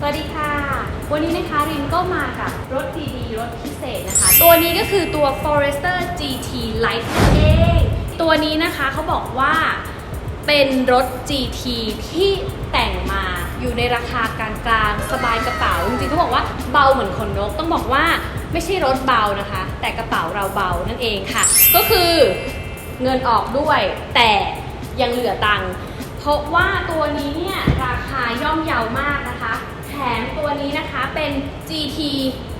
สวัสดีค่ะ วันนี้นะคะรินก็มากับรถดีๆรถพิเศษนะคะ ตัวนี้ก็คือตัว Forester GT Lite นั่นเอง ตัวนี้นะคะเขาบอกว่าเป็นรถ GT ที่แต่งมาอยู่ในราคากลางๆ สบายกระเป๋า จริงๆเขาบอกว่าเบาเหมือนขนนก ต้องบอกว่าไม่ใช่รถเบานะคะ แต่กระเป๋าเราเบานั่นเองค่ะ ก็คือเงินออกด้วยแต่ยังเหลือตังค์เพราะว่าตัวนี้เนี่ยราคาย่อมเยาวมาก เป็น GT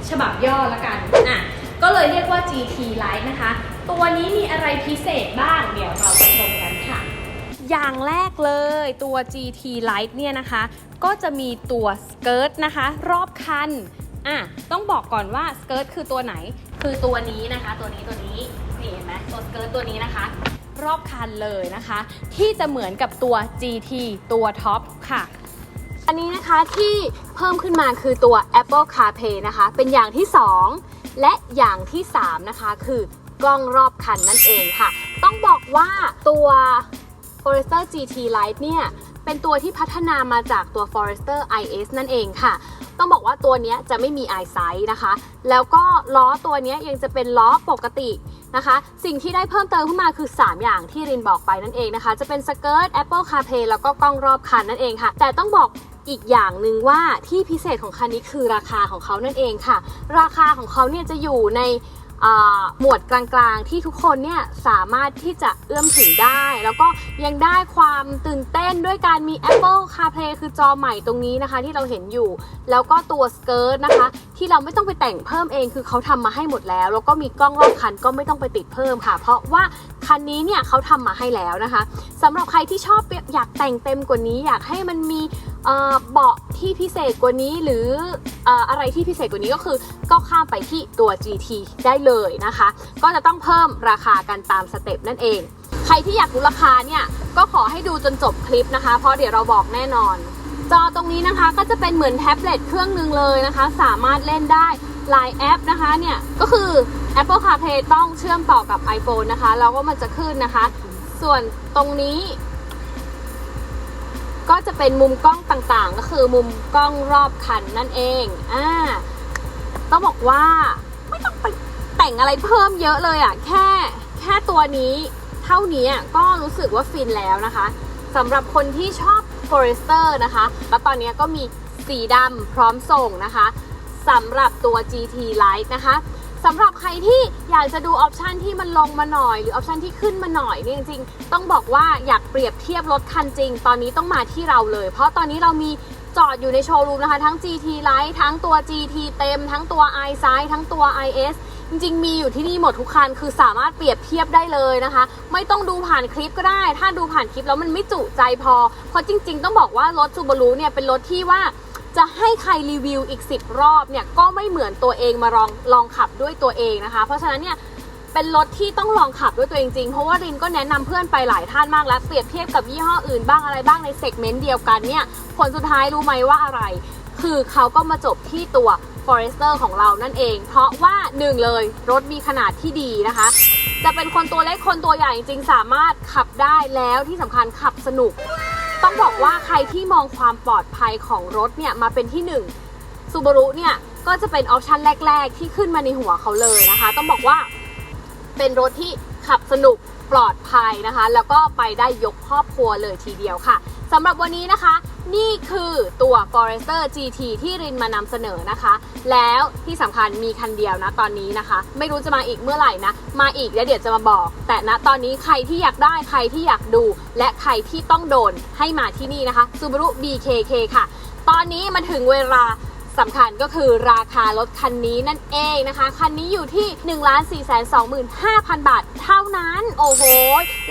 ฉบับย่อละกันอะก็เลยเรียกว่า GT Lite นะคะ ตัวนี้มีอะไรพิเศษบ้างเดี๋ยวเราไปชมกันค่ะ อย่างแรกเลยตัว GT Lite เนี่ยนะคะ ก็จะมีตัวสเกิร์ตนะคะ รอบคันอะต้องบอกก่อนว่าสเกิร์ตคือตัวไหนคือตัวนี้นะคะ ตัวนี้ตัวนี้นี่เห็นไหมตัวสเกิร์ตตัวนี้นะคะ รอบคันเลยนะคะ ที่จะเหมือนกับตัว GT ตัวท็อปค่ะ อันนี้นะคะที่เพิ่มขึ้นมาคือตัว Apple CarPlay นะคะ เป็นอย่างที่ 2 และอย่างที่ 3 นะคะ คือกล้องรอบคันนั่นเองค่ะ ต้องบอกว่าตัว Forester GT Lite เนี่ย เป็นตัวที่พัฒนามาจากตัว Forester IS นั่นเองค่ะ ต้องบอกว่าตัวนี้จะไม่มี eyesight นะคะ แล้วก็ล้อตัวนี้ยังจะเป็นล้อปกตินะคะ สิ่งที่ได้เพิ่มเติมขึ้นมาคือ 3 อย่างที่รินบอกไปนั่นเองนะคะ จะเป็นสเกิร์ต Apple CarPlay แล้วก็กล้องรอบคันนั่นเองค่ะ แต่ต้องบอกอีกอย่างหนึ่งว่าที่พิเศษของคันนี้คือราคาของเขานั่นเองค่ะ ราคาของเขาเนี่ยจะอยู่ใน หมวดกลางๆ ที่ทุกคนเนี่ยสามารถที่จะเอื้อมถึงได้ แล้วก็ยังได้ความตื่นเต้นด้วยการมี Apple CarPlay คือจอใหม่ตรงนี้นะคะ ที่เราเห็นอยู่ แล้วก็ตัวสเกิร์ตนะคะ ที่เราไม่ต้องไปแต่งเพิ่มเองคือเขาทำมาให้หมดแล้ว แล้วก็มีกล้องรอบคันก็ไม่ต้องไปติดเพิ่มค่ะ เพราะว่าคันนี้เนี่ยเขาทำมาให้แล้วนะคะสำหรับใครที่ชอบอยากแต่งเต็มกว่านี้ อยากให้มันมี เบาะที่พิเศษกว่านี้หรืออะไรที่พิเศษกว่านี้ก็คือ ก็ข้ามไปที่ตัว GT ได้เลยนะคะ ก็จะต้องเพิ่มราคากันตามสเต็ปนั่นเอง ใครที่อยากรู้ราคาเนี่ยก็ขอให้ดูจนจบคลิปนะคะ เพราะเดี๋ยวเราบอกแน่นอน จอตรงนี้นะคะก็จะเป็นเหมือนแท็บเล็ตเครื่องหนึ่งเลยนะคะ สามารถเล่นได้หลายแอปนะคะเนี่ยก็คือ Apple CarPlay ต้องเชื่อมต่อกับ iPhone นะคะแล้วก็มันจะขึ้นนะคะ ส่วนตรงนี้ ก็จะเป็นมุมกล้องต่างๆ ก็คือมุมกล้องรอบคันนั่นเองอ่าต้องบอกว่าไม่ต้องไปแต่งอะไรเพิ่มเยอะเลยอะ่ะแค่แค่ตัวนี้เท่านี้ก็รู้สึกว่าฟินแล้วนะคะสำหรับคนที่ชอบ Forester นะคะ แล้วตอนนี้ก็มีสีดำพร้อมส่งนะคะสำหรับตัว GT Lite นะคะ สำหรับใครที่อยากจะดูออปชันที่มันลงมาหน่อย หรือออปชันที่ขึ้นมาหน่อยเนี่ยจริงๆ ต้องบอกว่าอยากเปรียบเทียบรถคันจริง ตอนนี้ต้องมาที่เราเลย เพราะตอนนี้เรามีจอดอยู่ในโชว์รูมนะคะ ทั้ง GT Lite ทั้งตัว GT เต็ม ทั้งตัว i s i ทั้งตัว IS จริงๆ มีอยู่ที่นี่หมดทุกคัน คือสามารถเปรียบเทียบได้เลยนะคะ ไม่ต้องดูผ่านคลิปก็ได้ ถ้าดูผ่านคลิปแล้วมันไม่จุใจพอ เพราะจริง ๆ ต้องบอกว่ารถซูบารุเนี่ยเป็นรถที่ว่า จะให้ใครรีวิวอีก 10 รอบเนี่ยก็ไม่เหมือนตัวเองมาลองลองขับด้วยตัวเองนะคะ เพราะฉะนั้นเนี่ยเป็นรถที่ต้องลองขับด้วยตัวเองจริง เพราะว่ารินก็แนะนำเพื่อนไปหลายท่านมากแล้ว เปรียบเทียบกับยี่ห้ออื่นบ้างอะไรบ้างในเซกเมนต์เดียวกันเนี่ยผลสุดท้ายรู้ไหมว่าอะไร คือเขาก็มาจบที่ตัว Forester ของเรานั่นเอง เพราะว่าหนึ่งเลยรถมีขนาดที่ดีนะคะ จะเป็นคนตัวเล็กคนตัวใหญ่จริงสามารถขับได้แล้วที่สำคัญขับสนุก ต้องบอกว่าใครที่มองความปลอดภัยของรถเนี่ยมาเป็นที่หนึ่งซูบารุเนี่ยก็จะเป็นออปชันแรก ๆ ที่ขึ้นมาในหัวเขาเลยนะคะ ต้องบอกว่าเป็นรถที่ขับสนุกปลอดภัยนะคะ แล้วก็ไปได้ยกครอบครัวเลยทีเดียวค่ะสำหรับวันนี้นะคะ นี่คือตัว Forester GT ที่รินมานำเสนอนะคะ แล้วที่สำคัญมีคันเดียวนะตอนนี้นะคะ ไม่รู้จะมาอีกเมื่อไหร่นะ มาอีกแล้วเดี๋ยวจะมาบอก แต่ณตอนนี้ใครที่อยากได้ใครที่อยากดู และใครที่ต้องโดนให้มาที่นี่นะคะ Subaru BKK ค่ะ ตอนนี้มาถึงเวลาสำคัญก็คือราคารถคันนี้นั่นเองนะคะ คันนี้อยู่ที่ 1 4 2 5 0 0 0 บาทเท่านั้น โอ้โห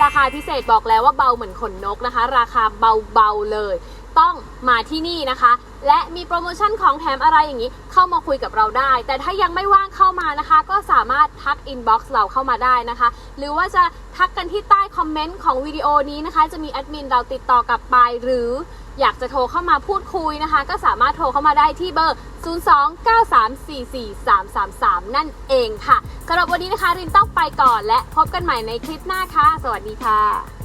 ราคาพิเศษบอกแล้วว่าเบาเหมือนขนนกนะคะ ราคาเบาๆเลย ต้องมาที่นี่นะคะ และมีโปรโมชั่นของแถมอะไรอย่างนี้เข้ามาคุยกับเราได้ แต่ถ้ายังไม่ว่างเข้ามานะคะ ก็สามารถทักอินบ็อกซ์เราเข้ามาได้นะคะ หรือว่าจะทักกันที่ใต้คอมเมนต์ของวิดีโอนี้นะคะ จะมีแอดมินเราติดต่อกลับไปหรืออยากจะโทรเข้ามาพูดคุยนะคะ ก็สามารถโทรเข้ามาได้ที่เบอร์ 029344333 นั่นเองค่ะสำหรับวันนี้นะคะ รินต้องไปก่อนและพบกันใหม่ในคลิปหน้าค่ะ สวัสดีค่ะ